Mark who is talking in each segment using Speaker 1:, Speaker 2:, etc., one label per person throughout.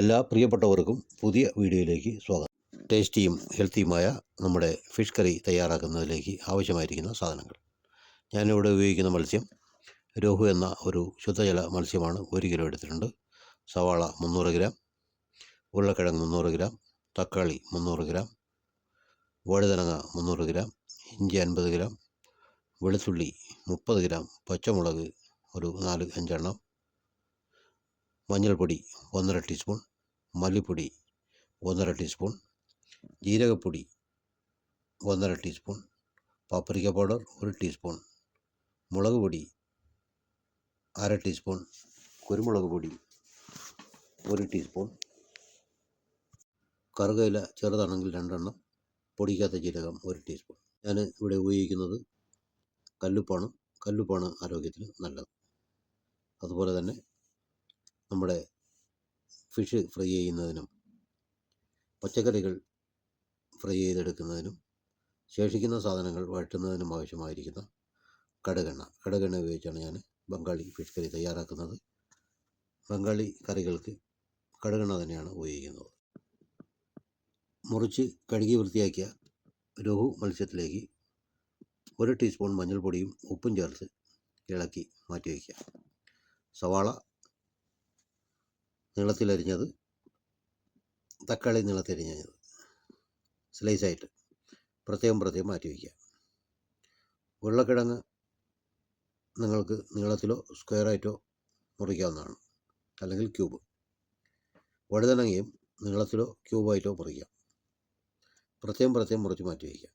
Speaker 1: എല്ലാ പ്രിയപ്പെട്ടവർക്കും പുതിയ വീഡിയോയിലേക്ക് സ്വാഗതം. ടേസ്റ്റിയും ഹെൽത്തിയുമായ നമ്മുടെ ഫിഷ് കറി തയ്യാറാക്കുന്നതിലേക്ക് ആവശ്യമായിരിക്കുന്ന സാധനങ്ങൾ. ഞാനിവിടെ ഉപയോഗിക്കുന്ന മത്സ്യം രോഹു എന്ന ഒരു ശുദ്ധജല മത്സ്യമാണ്. ഒരു കിലോ എടുത്തിട്ടുണ്ട്. സവാള മുന്നൂറ് ഗ്രാം. ഉരുളക്കിഴങ്ങ് മുന്നൂറ് ഗ്രാം. തക്കാളി മുന്നൂറ് ഗ്രാം. വഴുതനങ്ങ മുന്നൂറ് ഗ്രാം. ഇഞ്ചി അൻപത് ഗ്രാം. വെളുത്തുള്ളി മുപ്പത് ഗ്രാം. പച്ചമുളക് ഒരു നാല് അഞ്ചെണ്ണം. മഞ്ഞൾപ്പൊടി ഒന്നര ടീസ്പൂൺ മല്ലിപ്പൊടി ഒന്നര ടീസ്പൂൺ ജീരകപ്പൊടി ഒന്നര ടീസ്പൂൺ പാപ്രിക്ക പൗഡർ ഒരു ടീസ്പൂൺ മുളക് പൊടി അര ടീസ്പൂൺ കുരുമുളക് പൊടി ഒരു ടീസ്പൂൺ കറുകയില ചെറുതാണെങ്കിൽ രണ്ടെണ്ണം പൊടിക്കാത്ത ജീരകം ഒരു ടീസ്പൂൺ. ഞാൻ ഇവിടെ ഉപയോഗിക്കുന്നത് കല്ലുപ്പാണ്. കല്ലുപ്പാണ് ആരോഗ്യത്തിന് നല്ലത്. അതുപോലെ തന്നെ നമ്മുടെ ഫിഷ് ഫ്രൈ ചെയ്യുന്നതിനും പച്ചക്കറികൾ ഫ്രൈ ചെയ്തെടുക്കുന്നതിനും ശേഷിക്കുന്ന സാധനങ്ങൾ വഴറ്റുന്നതിനും ആവശ്യമായിരിക്കുന്ന കടുകെണ്ണ. കടുകെണ്ണ ഉപയോഗിച്ചാണ് ഞാൻ ബംഗാളി ഫിഷ് കറി തയ്യാറാക്കുന്നത്. ബംഗാളി കറികൾക്ക് കടുകെണ്ണ തന്നെയാണ് ഉപയോഗിക്കുന്നത്. മുറിച്ച് കഴുകി വൃത്തിയാക്കിയ രോഹു മത്സ്യത്തിലേക്ക് ഒരു ടീസ്പൂൺ മഞ്ഞൾപ്പൊടിയും ഉപ്പും ചേർത്ത് ഇളക്കി മാറ്റി വയ്ക്കുക സവാള നീളത്തിലരിഞ്ഞത് തക്കാളി നീളത്തിലരിഞ്ഞത് സ്ലൈസായിട്ട് പ്രത്യേകം പ്രത്യേകം മാറ്റി വയ്ക്കുക. ഉരുളക്കിഴങ്ങ് നിങ്ങൾക്ക് നീളത്തിലോ സ്ക്വയറായിട്ടോ മുറിക്കാവുന്നതാണ്. അല്ലെങ്കിൽ ക്യൂബ് വഴുതനങ്ങയും നീളത്തിലോ ക്യൂബായിട്ടോ മുറിക്കാം. പ്രത്യേകം പ്രത്യേകം മുറിച്ച് മാറ്റി വയ്ക്കുക.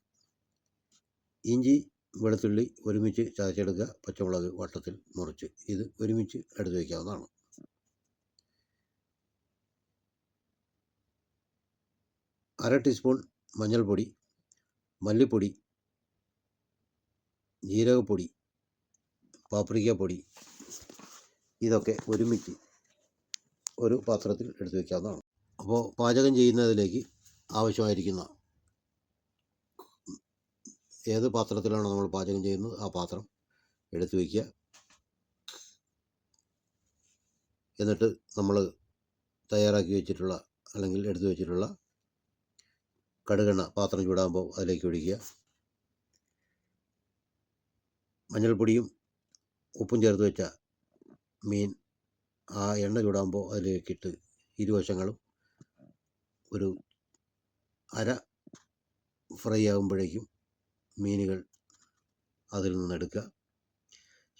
Speaker 1: ഇഞ്ചി വെളുത്തുള്ളി ഒരുമിച്ച് ചതച്ചെടുക്കുക. പച്ചമുളക് വട്ടത്തിൽ മുറിച്ച് ഇത് ഒരുമിച്ച് എടുത്ത് വയ്ക്കാവുന്നതാണ്. അര ടീസ്പൂൺ മഞ്ഞൾപ്പൊടി മല്ലിപ്പൊടി ജീരകപ്പൊടി പാപ്രിക്ക പൊടി ഇതൊക്കെ ഒരുമിച്ച് ഒരു പാത്രത്തിൽ എടുത്തു വയ്ക്കാവുന്നതാണ് അപ്പോൾ പാചകം ചെയ്യുന്നതിലേക്ക് ആവശ്യമായിരിക്കുന്ന ഏത് പാത്രത്തിലാണോ നമ്മൾ പാചകം ചെയ്യുന്നത് ആ പാത്രം എടുത്തു വയ്ക്കുക എന്നിട്ട് നമ്മൾ തയ്യാറാക്കി വെച്ചിട്ടുള്ള അല്ലെങ്കിൽ എടുത്തു വെച്ചിട്ടുള്ള കടുകെണ്ണ പാത്രം ചൂടാകുമ്പോൾ അതിലേക്ക് ഒഴിക്കുക. മഞ്ഞൾപ്പൊടിയും ഉപ്പും ചേർത്ത് വെച്ച മീൻ ആ എണ്ണ ചൂടാകുമ്പോൾ അതിലേക്കിട്ട് ഇരുവശങ്ങളും ഒരു അര ഫ്രൈ ആകുമ്പോഴേക്കും മീനുകൾ അതിൽ നിന്ന് എടുക്കുക.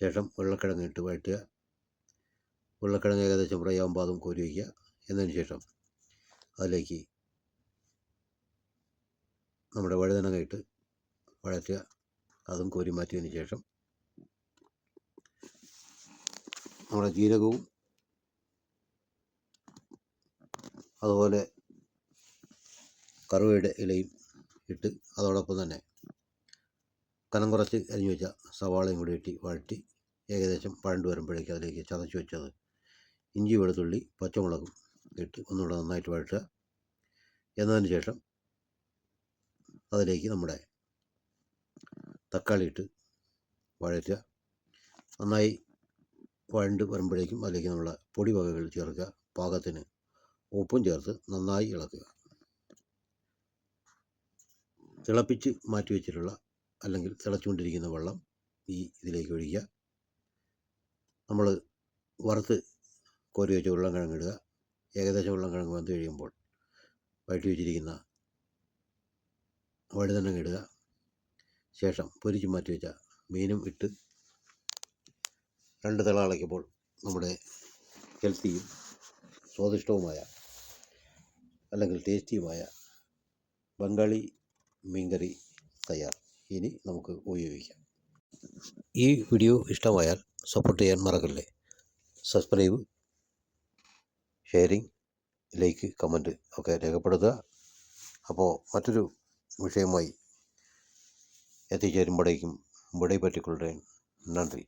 Speaker 1: ശേഷം ഉരുളക്കിഴങ്ങ് ഇട്ട് വഴറ്റുക. ഉരുളക്കിഴങ്ങ് ഏകദേശം ഫ്രൈ ആകുമ്പോൾ അതും കോരി വയ്ക്കുക. എന്നതിന് ശേഷം അതിലേക്ക് നമ്മുടെ വഴുതനങ്ങ ഇട്ട് വഴറ്റുക. അതും കോരി മാറ്റിയതിന് ശേഷം നമ്മുടെ ജീരകവും അതുപോലെ കറുവയുടെ ഇലയും ഇട്ട് അതോടൊപ്പം തന്നെ കനം കുറച്ച് അരിഞ്ഞു വെച്ച സവാളയും കൂടി ഇട്ടി വഴറ്റി ഏകദേശം പഴണ്ട് വരുമ്പോഴേക്കും അതിലേക്ക് ചതച്ച് വെച്ചത് ഇഞ്ചി വെളുത്തുള്ളി പച്ചമുളകും ഇട്ട് ഒന്നുകൂടെ നന്നായിട്ട് വഴറ്റുക. എന്നതിന് ശേഷം അതിലേക്ക് നമ്മുടെ തക്കാളി ഇട്ട് വഴറ്റുക. നന്നായി വഴണ്ട് വരുമ്പോഴേക്കും അതിലേക്ക് നമ്മുടെ പൊടി വകകൾ ചേർക്കുക. പാകത്തിന് ഉപ്പും ചേർത്ത് നന്നായി ഇളക്കുക. തിളപ്പിച്ച് മാറ്റി വെച്ചിട്ടുള്ള അല്ലെങ്കിൽ തിളച്ചുകൊണ്ടിരിക്കുന്ന വെള്ളം ഈ ഇതിലേക്ക് ഒഴിക്കുക. നമ്മൾ വറുത്ത് കോരി വെച്ച ഉരുളൻ കിഴങ്ങിടുക ഏകദേശം ഉരുളൻ കിഴങ്ങ് വന്ന് കഴിയുമ്പോൾ വഴറ്റി വെച്ചിരിക്കുന്ന വഴുതനങ്ങ ഇടുക. ശേഷം പൊരിച്ച് മാറ്റി വെച്ച മീനും ഇട്ട് രണ്ട് തിള അളയ്ക്കുമ്പോൾ നമ്മുടെ ഹെൽത്തിയും സ്വാദിഷ്ടവുമായ അല്ലെങ്കിൽ ടേസ്റ്റിയുമായ ബംഗാളി മീൻകറി തയ്യാർ. ഇനി നമുക്ക് ഉപയോഗിക്കാം. ഈ വീഡിയോ ഇഷ്ടമായാൽ സപ്പോർട്ട് ചെയ്യാൻ മറക്കല്ലേ? സബ്സ്ക്രൈബ് ഷെയറിങ് ലൈക്ക് കമന്റ് ഒക്കെ രേഖപ്പെടുത്തുക. അപ്പോൾ മറ്റൊരു விஷயமாய் எத்திச்சேரும்படிக்கும் விடைபெற்றுக் கொள்கிறேன். நன்றி.